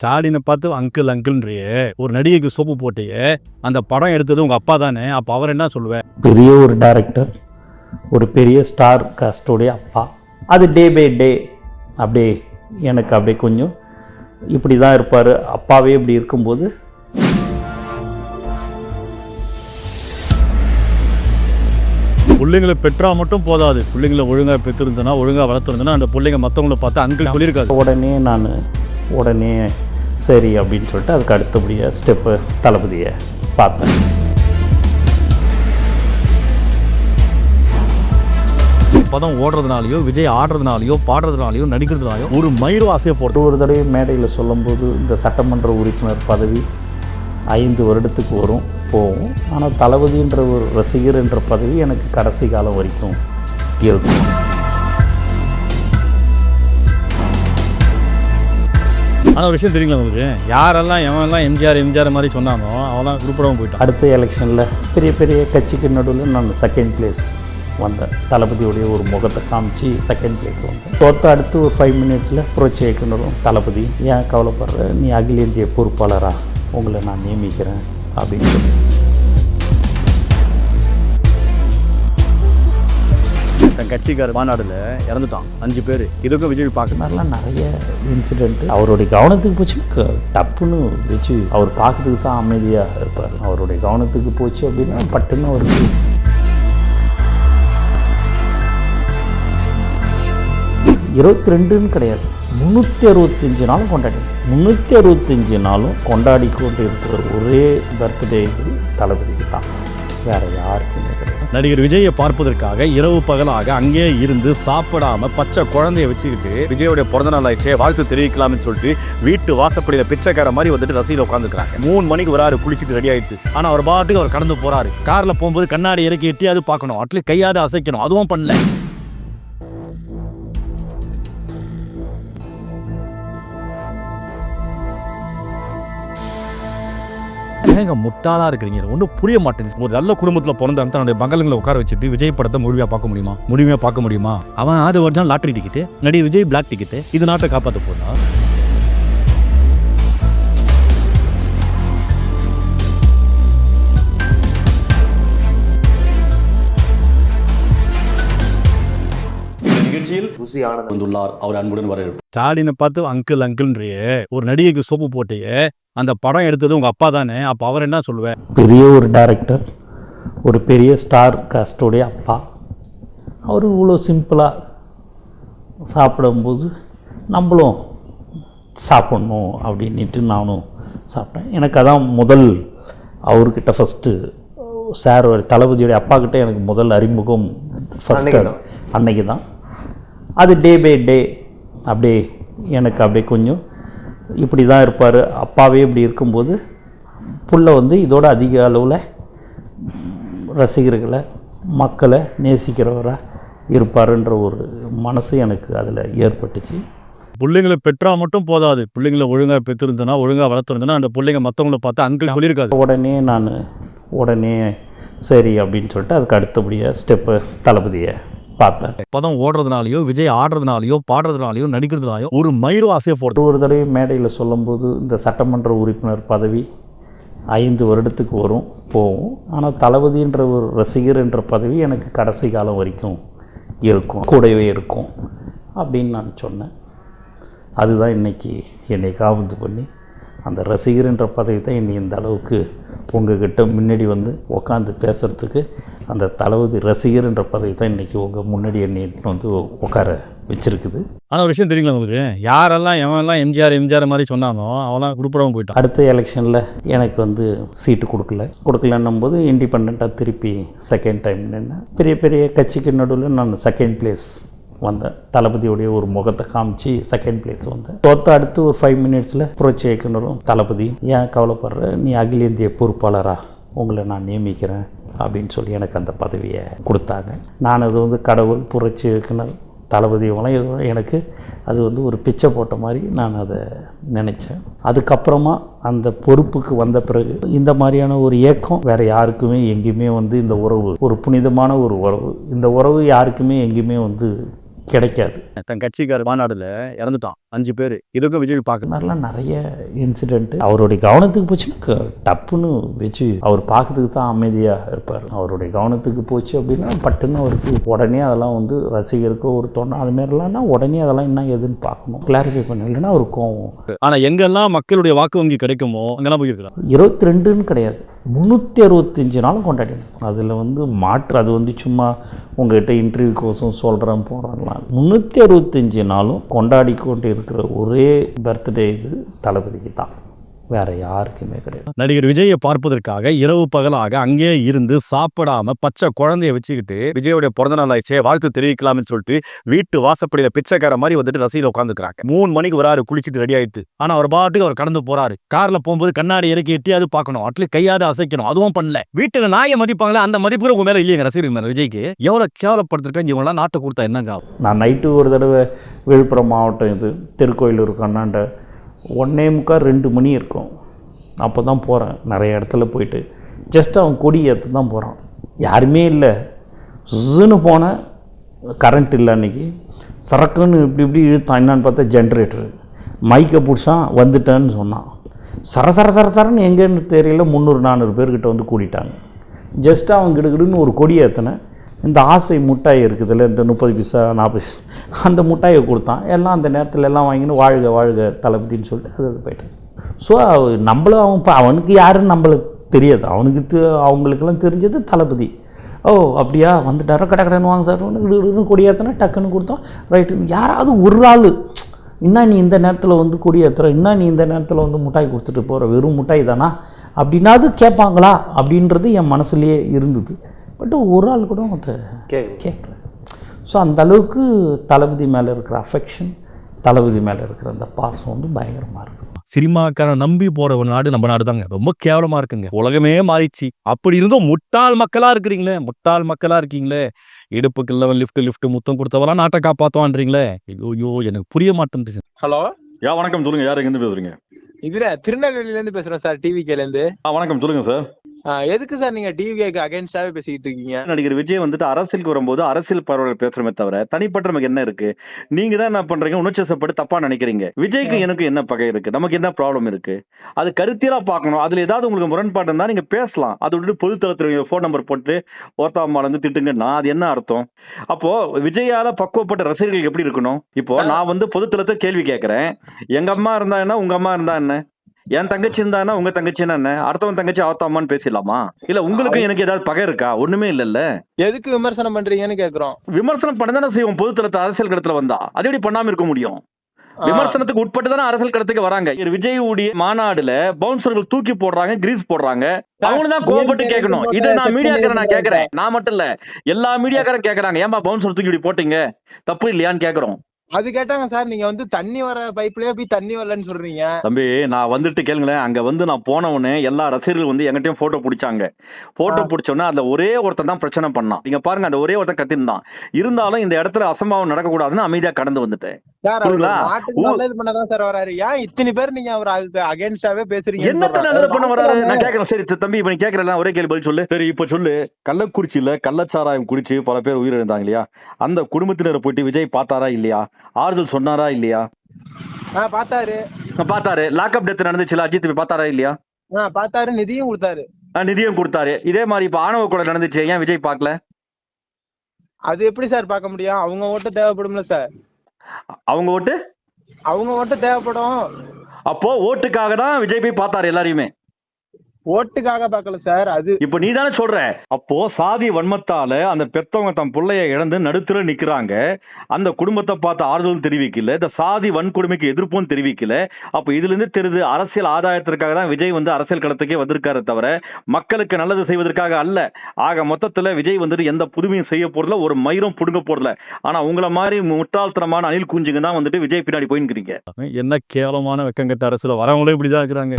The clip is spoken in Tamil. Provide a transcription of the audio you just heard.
ஸ்டாலினை பார்த்து அங்கிள் அங்கிள்ன்றியே ஒரு நடிகைக்கு சோப்பு போட்டியே அந்த படம் எடுத்தது உங்க அப்பா தானே அப்ப அவர் என்ன சொல்லுவேன் பெரிய ஒரு டைரக்டர் ஒரு பெரிய ஸ்டார் காஸ்டோடைய அப்பா. அது டே பை டே அப்படியே எனக்கு அப்படியே கொஞ்சம் இப்படி தான் இருப்பார். அப்பாவே இப்படி இருக்கும்போது பிள்ளைங்களை பெற்றா மட்டும் போதாது. பிள்ளைங்களை ஒழுங்கா பெற்றிருந்தனா ஒழுங்கா வளர்த்துருந்தனா அந்த பிள்ளைங்க மற்றவங்களை பார்த்து அங்கிள் சொல்லியிருக்காது. உடனே நான் உடனே சரி அப்படின்னு சொல்லிட்டு அதுக்கு அடுத்தபடியாக ஸ்டெப்பு தளபதியை பார்த்தேன். பதம் ஓடுறதுனாலயோ விஜய் ஆடுறதுனாலயோ பாடுறதுனாலயோ நடிக்கிறதுனாலயோ ஒரு மயிரும் ஆசையை போட்டு ஒரு தடவை மேடையில் சொல்லும்போது இந்த சட்டமன்ற உறுப்பினர் பதவி ஐந்து வருடத்துக்கு வரும் போகும். ஆனால் தளபதின்ற ஒரு ரசிகர் என்ற பதவி எனக்கு கடைசி காலம் வரைக்கும் இருக்கும். ஆனால் ஒரு விஷயம் தெரியுங்களா உங்களுக்கு? யாரெல்லாம் எவன்லாம் எம்ஜிஆர் எம்ஜிஆர் மாதிரி சொன்னானோ அவெல்லாம் குறிப்பிடாமல் போயிட்டான். அடுத்த எலெக்ஷனில் பெரிய பெரிய கட்சிக்கு நடுவில் நான் செகண்ட் பிளேஸ் வந்தேன். தளபதியுடைய ஒரு முகத்தை காமிச்சு செகண்ட் பிளேஸ் வந்தேன். தோத்த அடுத்து ஒரு ஃபைவ் மினிட்ஸில் புரட்சி இயக்குனரும் தளபதி ஏன் கவலைப்படுற? நீ அகில இந்திய பொறுப்பாளரா? உங்களை நான் நியமிக்கிறேன். அப்படின்னு சொல்லி. தன் கட்சிக்கார மாநாடுல இறந்துட்டான். அஞ்சு பேர். இதுக்கும் விஜய் இந்த நிறைய இன்சிடென்ட் அவருடைய கவனத்துக்கு போச்சு. டப்புன்னு வச்சு அவர் பார்க்கறதுக்கு தான் அமைதியாக இருப்பார். அவருடைய கவனத்துக்கு போச்சு அப்படின்னா பட்டுன்னு அவருக்கு இருபத்தி ரெண்டுன்னு கிடையாது. முந்நூற்றி அறுபத்தஞ்சு நாளும் கொண்டாடி. முந்நூற்றி அறுபத்தஞ்சு நாளும் கொண்டாடி கொண்டு இருக்கிற ஒரே பர்த்டே தளபதிக்கு தான். வேறு யாருக்குமே கிடையாது நடிகர் விஜயை பார்ப்பதற்காக இரவு பகலாக அங்கேயே இருந்து சாப்பிடாம பச்சை குழந்தைய வச்சுக்கிட்டு விஜயோடைய பிறந்த நாள் ஆயிடுச்சே வாழ்த்து தெரிவிக்கலாம்னு சொல்லிட்டு வீட்டு வாசப்படியில பிச்சைக்கார மாதிரி வந்துட்டு ரசிகர் உட்காந்துருக்காங்க மூணு மணிக்கு வராரு குளிச்சுட்டு ரெடி ஆயிடுச்சு. ஆனா அவர் பாட்டுக்கு அவர் கடந்து போறாரு. கார்ல போகும்போது கண்ணாடி இறக்கி எட்டியாவது பார்க்கணும். அட்லீஸ்ட் கையாவது அசைக்கணும். அதுவும் பண்ணல. ஏங்க முட்டாளா இருக்கிறீங்க. ஒன்றும் புரிய மாட்டேங்குது. ஒரு நல்ல குடும்பத்துல பிறந்த தன்னுடைய மகளுங்களை உட்கார வச்சுட்டு விஜய் படத்தை முழுமையா பார்க்க முடியுமா? முழுமையா பார்க்க முடியுமா? அவன் ஆறு வருஷம் லாட்டரி டிக்கெட் நடிகர் விஜய் பிளாக் டிக்கெட் இது நாட்டை காப்பாற்ற போனா நிகழ்ச்சியில் ருசியானது வந்துள்ளார். அவர் அன்புடன் வர ஸ்டாலினை பார்த்து அங்கிள் அங்கிள்ன்றியே ஒரு நடிகைக்கு சோப்பு போட்டியே அந்த படம் எடுத்தது உங்க அப்பா தானே. அப்ப அவர் என்ன சொல்லுவேன் பெரிய ஒரு டைரக்டர் ஒரு பெரிய ஸ்டார் காஸ்டோடைய அப்பா. அவர் இவ்வளோ சிம்பிளாக சாப்பிடும்போது நம்மளும் சாப்பிட்ணும் அப்படின்ட்டு நானும் சாப்பிட்டேன். எனக்கு அதான் முதல் அவர்கிட்ட ஃபஸ்ட்டு சார் தளபதியோடைய அப்பா கிட்ட எனக்கு முதல் அறிமுகம் ஃபஸ்ட்டு. அன்னைக்கு தான். அது டே பை டே அப்படியே எனக்கு அப்படியே கொஞ்சம் இப்படி தான் இருப்பார். அப்பாவே இப்படி இருக்கும்போது புள்ள வந்து இதோட அதிக அளவில் ரசிகர்களை மக்களை நேசிக்கிறவராக இருப்பாருன்ற ஒரு மனசு எனக்கு அதில் ஏற்பட்டுச்சு. பிள்ளைங்களை பெற்றா மட்டும் போதாது. பிள்ளைங்களை ஒழுங்கா பெற்றிருந்தனா ஒழுங்கா வளர்த்துருந்தனா அந்த பிள்ளைங்க மற்றவங்களை பார்த்து அங்கிள் சொல்லியிருக்காது. உடனே நான் உடனே சரி அப்படின்னு சொல்லிட்டு அதுக்கு அடுத்தபடியாக ஸ்டெப்பு தளபதியை பார்த்தேன். பதம் ஓடுறதுனாலயோ விஜய் ஆடுறதுனாலயோ பாடுறதுனாலயோ நடிக்கிறதுனாலயோ ஒரு மயிரும் ஆசையை போடுறது ஒரு தடவை மேடையில் சொல்லும்போது இந்த சட்டமன்ற உறுப்பினர் பதவி ஐந்து வருடத்துக்கு வரும் போகும். ஆனால் தளபதின்ற ஒரு ரசிகர் என்ற பதவி எனக்கு கடைசி காலம் வரைக்கும் இருக்கும் கூடவே இருக்கும் அப்படின்னு நான் சொன்னேன். அதுதான் இன்னைக்கு என்னை காபந்து பண்ணி அந்த ரசிகர் என்ற பதவி தான் என்னை இந்த அளவுக்கு உங்ககிட்ட முன்னாடி வந்து உட்காந்து பேசுகிறதுக்கு அந்த தளபதி ரசிகர் என்ற பதவி தான் இன்றைக்கி உங்கள் முன்னாடி என்னை வந்து உட்கார வச்சிருக்குது. ஆனா ஒரு விஷயம் தெரியுங்களா உங்களுக்கு? யாரெல்லாம் எவன்லாம் எம்ஜிஆர் எம்ஜிஆர் மாதிரி சொன்னானோ அவன்லாம் குறிப்பிடாமல் போயிட்டான். அடுத்த எலெக்ஷனில் எனக்கு வந்து சீட்டு கொடுக்கல. கொடுக்கலன்னும் போது இண்டிபெண்ட்டாக திருப்பி செகண்ட் டைம் நின்று பெரிய பெரிய கட்சிக்கு நடுவில் நான் செகண்ட் பிளேஸ் வந்தேன். தளபதியுடைய ஒரு முகத்தை காமிச்சு செகண்ட் பிளேஸ் வந்தேன். தோத்த அடுத்து ஒரு ஃபைவ் மினிட்ஸில் புரட்சி இயக்குனரும் தளபதி ஏன் கவலைப்படுற? நீ அகில இந்திய பொறுப்பாளரா? உங்களை நான் நியமிக்கிறேன். அப்படின்னு சொல்லி எனக்கு அந்த பதவியை கொடுத்தாங்க. நான் அது வந்து கடவுள் புரட்சி இயக்குனர் தளபதி இவங்களாம் எனக்கு அது வந்து ஒரு பிச்சை போட்ட மாதிரி நான் அதை நினச்சேன். அதுக்கப்புறமா அந்த பொறுப்புக்கு வந்த பிறகு இந்த மாதிரியான ஒரு ஏக்கம் வேறு யாருக்குமே எங்கேயுமே வந்து இந்த உறவு ஒரு புனிதமான ஒரு உறவு இந்த உறவு யாருக்குமே எங்கேயுமே வந்து கிடைக்காது. தன் கட்சிக்கார மாநாடுல இறந்துட்டான். அஞ்சு பேர். இதுக்கும் விஜய் பார்க்க மாதிரிலாம் நிறைய இன்சிடெண்ட்டு அவருடைய கவனத்துக்கு போச்சுன்னா டப்புன்னு வச்சு அவர் பார்க்கறதுக்கு தான் அமைதியாக இருப்பார். அவருடைய கவனத்துக்கு போச்சு அப்படின்னா பட்டுன்னு அவருக்கு உடனே அதெல்லாம் வந்து ரசிகருக்கோ ஒரு தோணும் அது மாதிரிலாம்னா உடனே அதெல்லாம் என்ன ஏதுன்னு பார்க்கணும். கிளாரிஃபை பண்ண இல்லைன்னா ஒரு கோவம். ஆனா எங்கெல்லாம் மக்களுடைய வாக்கு வங்கி கிடைக்குமோ அங்கெல்லாம் போயிருக்கலாம். இருபத்தி ரெண்டுன்னு கிடையாது. முந்நூற்றி அறுபத்தஞ்சு நாளும் கொண்டாடினோம் அதில் வந்து மாற்று அது வந்து சும்மா உங்ககிட்ட இன்டர்வியூ கோசம் சொல்கிறேன் போகிறேன்லாம் முந்நூற்றி அறுபத்தஞ்சு நாளும் கொண்டாடி கொண்டு இருக்கிற ஒரே பர்த்டே இது தளபதிக்கு தான். வேறு யாருக்குமே கிடையாது. நடிகர் விஜயை பார்ப்பதற்காக இரவு பகலாக அங்கேயே இருந்து சாப்பிடாம பச்சை குழந்தைய வச்சுக்கிட்டு விஜயோடைய பிறந்த நாள் ஆயிடுச்சே வாழ்த்து தெரிவிக்கலாம்னு சொல்லிட்டு வீட்டு வாசப்படியில பிச்சைக்கார மாதிரி வந்துட்டு ரசிகல உட்காந்துக்கிறாங்க மூணு மணிக்கு வராரு குளிச்சுட்டு ரெடி ஆயிட்டு ஆனா அவர் பாட்டுக்கு அவர் கடந்து போறாரு. கார்ல போகும்போது கண்ணாடி இறக்கி எட்டியாவது பார்க்கணும். அட்லீஸ்ட் கையாவது அசைக்கணும். அதுவும் பண்ணல. வீட்டுல நாயை மதிப்பாங்களே? அந்த மதிப்பு உங்க மேல இல்லையங்க ரசிகர் மேல. விஜய்க்கு எவ்வளவு கேவலப்படுத்திருக்கேன் இவங்களாம் நாட்டை கொடுத்தா என்னங்க? நான் நைட்டு ஒரு தடவை விழுப்புரம் மாவட்டம் இது திருக்கோயிலூர் கண்ணாண்ட ஒன்றே முக்கால் ரெண்டு மணி இருக்கும். அப்போ தான் போகிறேன் நிறைய இடத்துல போயிட்டு. ஜஸ்ட் அவன் கொடி ஏற்று தான் போகிறான் யாருமே இல்லை. ஜுன்னு போனேன் கரண்ட் இல்லை அன்றைக்கி சரக்குன்னு இப்படி இப்படி இழுத்தான். என்னான்னு பார்த்தா ஜென்ரேட்டரு மைக்கை பிடிச்சான் வந்துட்டேன்னு சொன்னான். சர சர சர சரன்னு எங்கேன்னு தெரியல. முந்நூறு நானூறு பேர்கிட்ட வந்து கூட்டிட்டாங்க. ஜஸ்ட் அவன் கிடுகிடுன்னு ஒரு கொடி ஏற்றினேன் இந்த ஆசை முட்டாய் இருக்குதுல்ல இந்த முப்பது பைசா நாற்பது பைசா அந்த முட்டாயை கொடுத்தான். எல்லாம் அந்த நேரத்தில் எல்லாம் வாங்கின்னு வாழ்க வாழ்க தளபதின்னு சொல்லிட்டு அது அது போயிட்டான் ஸோ நம்மளும் அவன் இப்போ அவனுக்கு யாருன்னு நம்மளுக்கு தெரியாது. அவனுக்கு தெ- அவங்களுக்கெல்லாம் தெரிஞ்சது தளபதி. ஓ அப்படியா? வந்து கடை கடைன்னு வாங்க சார். கொடியாத்தனா டக்குன்னு கொடுத்தோம். ரைட்டு யாராவது ஒரு ஆள் இன்னா நீ இந்த நேரத்தில் வந்து கொடியேற்றுற இன்னா நீ இந்த நேரத்தில் வந்து முட்டாய் கொடுத்துட்டு போகிற வெறும் முட்டாய் தானா? அப்படின்னாவது கேட்பாங்களா அப்படின்றது என் மனசுலேயே இருந்தது. பட் ஒரு ஆள் கூட அதை கேட்கல. ஸோ அந்த அளவுக்கு தளபதி மேலே இருக்கிற அஃபெக்ஷன் தளபதி மேலே இருக்கிற அந்த பாசம் வந்து பயங்கரமாக இருக்குது. சினிமாக்காரன் நம்பி போற ஒரு நாடு நம்ம நாடு தாங்க ரொம்ப கேவலமா இருக்குங்க. உலகமே மாறிச்சு அப்படி இருந்தும் முட்டாள் மக்களா இருக்கிறீங்களே? முட்டாள் மக்களா இருக்கீங்களே? இடுப்புக்கு இல்லவன் லிஃப்ட் லிஃப்ட் முத்தம் கொடுத்தவெல்லாம் நாட்டை காப்பாத்துவான்றீங்களே? ஐயோ எனக்கு புரிய மாட்டேங்குது. ஹலோ? யா வணக்கம். சொல்லுங்க. யார் எங்கேருந்து பேசுறீங்க? இதுல திருநெல்வேலில இருந்து பேசுறேன் சார் டிவி கேல இருந்து வணக்கம். சொல்லுங்க சார். எதுக்கு சார் நீங்க டிவி கேக்கு அகைன்ஸ்டாவே பேசிக்கிட்டு இருக்கீங்க? நடிகர் விஜய் வந்துட்டு அரசியலுக்கு வரும்போது அரசியல் பரவல் பேசுறமே தவிர தனிப்பட்ட நமக்கு என்ன இருக்கு? நீங்க தான் என்ன பண்றீங்க? உணர்ச்சப்பட்டு தப்பா நினைக்கிறீங்க. விஜய்க்கு எனக்கு என்ன பகை இருக்கு? நமக்கு என்ன ப்ராப்ளம் இருக்கு? அது கருத்தியலா பார்க்கணும். அதுல ஏதாவது உங்களுக்கு முரண்பாடு இருந்தா நீங்க பேசலாம். அதை விட்டு பொது தளத்துல ஃபோன் நம்பர் போட்டு ஓத்தாம்மால இருந்து திட்டுங்கன்னா அது என்ன அர்த்தம்? அப்போ விஜயால பக்குவப்பட்ட ரசிகர்கள் எப்படி இருக்கணும்? இப்போ நான் வந்து பொதுத்தளத்தை கேள்வி கேட்கறேன். எங்க அம்மா இருந்தா என்ன? உங்க அம்மா இருந்தா என்ன? என் தங்கச்சி இருந்தானா உங்க தங்கச்சின்னா என்ன? அடுத்தவன் தங்கச்சி அவத்தாமான்னு பேசிடலாமா? இல்ல உங்களுக்கு எனக்கு ஏதாவது பகை இருக்கா? ஒண்ணுமே இல்லல்ல. எதுக்கு விமர்சனம் பண்றீங்கன்னு கேக்குறோம். விமர்சனம் பண்ணதானே செய்வோம். பொதுத்தளத்தை அரசியல் கடத்துல வந்தா. அது எப்படி பண்ணாம இருக்க முடியும்? விமர்சனத்துக்கு உட்பட்டு தானே அரசியல் கடத்துக்கு வராங்க. விஜய் உடைய மாநாடுல பவுன்சர்கள் தூக்கி போடுறாங்க கிரீஸ் போடுறாங்க. அவங்க தான் கோவப்பட்டு கேட்கணும். இதை நான் மீடியாக்காரன் நான் கேக்குறேன். நான் மட்டும் இல்ல. எல்லா மீடியாக்காரன் கேக்குறாங்க. ஏன்பா பவுன்சர் தூக்கி இப்படி போட்டீங்க? தப்பு இல்லையான்னு கேக்குறோம். அது கேட்டாங்க சார் நீங்க வந்து தண்ணி வர பைப்லயே போய் தண்ணி வரலன்னு சொல்றீங்க. தம்பி நான் வந்துட்டு கேளுங்களேன். அங்க வந்து நான் போன உடனே எல்லா ரசிகர்கள் வந்து எங்கிட்டயும் போட்டோ பிடிச்சாங்க. போட்டோ பிடிச்ச உடனே அதுல ஒரே ஒருத்தன் தான் பிரச்சனை பண்ணான். நீங்க பாருங்க அந்த ஒரே ஒருத்தன் கத்திருந்தான். இருந்தாலும் இந்த இடத்துல அசம்பாவம் நடக்கக்கூடாதுன்னு அமைதியா கடந்து வந்துட்டேன். சார் அவர் புரியுங்களா? நாட்டுக்கு ஊ- நல்லது பண்ணதான் சார் வராரு. ஏன் இத்தனை பேர் நீங்க அவர் அதுக்கு அகைன்ஸ்டாவே பேசுறீங்க என்னத்த நல்லது பண்ண வராரு? நான் கேக்குறேன். சரி தம்பி இப்ப நீ கேக்குறேன் ஒரே கேள்வி பதில் சொல்லு. சரி இப்ப சொல்லு. கள்ளக்குறிச்சியில கள்ளச்சாராயம் குடிச்சு பல பேர் உயிரிழந்தாங்க இல்லையா? அந்த குடும்பத்தினரை போயிட்டு விஜய் பார்த்தாரா இல்லையா? ஆறுதல் சொன்னாரா இல்லையா? ஆ பார்த்தாரு. பார்த்தாரு. லாக்அப் டெத் நடந்துச்சுல அஜித் போய் பார்த்தாரா இல்லையா? ஆ பார்த்தாரு நிதியும் கொடுத்தாரு. ஆஹ் நிதியம் கொடுத்தாரு. இதே மாதிரி இப்ப ஆணவ கொலை நடந்துச்சு ஏன் விஜய் பார்க்கல? அது எப்படி சார் பார்க்க முடியும்? அவங்க ஓட்டு தேவைப்படும்ல சார். அவங்க ஓட்டு? அவங்க ஓட்டு தேவைப்படும். அப்போ ஓட்டுக்காக தான் விஜய் போய் பார்த்தாரு எல்லாரையுமே. ஓட்டுக்காக பார்க்கல சார். அது இப்ப நீ தானே சொல்ற. அப்போ சாதி வன்மத்தால அந்த பெத்தவங்க தன் பிள்ளைய இழந்து நடுத்துல நிக்கிறாங்க. அந்த குடும்பத்தை பார்த்து ஆறுதல் தெரிவிக்கல. இந்த சாதி வன்கொடுமைக்கு எதிர்ப்பும் தெரிவிக்கல. அப்ப இதுல இருந்து தெரியுது அரசியல் ஆதாயத்திற்காக தான் விஜய் வந்து அரசியல் களத்துக்கே வந்திருக்காரு தவிர மக்களுக்கு நல்லது செய்வதற்காக அல்ல. ஆக மொத்தத்துல விஜய் வந்துட்டு எந்த புதுமையும் செய்ய போறதுல ஒரு மயிரும் புடுங்க போறதுல ஆனா உங்களை மாதிரி முட்டாள்தனமான அணில் குஞ்சுங்க தான் வந்துட்டு விஜய் பின்னாடி போயின்னுக்கிறீங்க. என்ன கேவலமான வெக்கங்கட்ட அரசுல வரவங்களே இப்படிதான் இருக்கிறாங்க.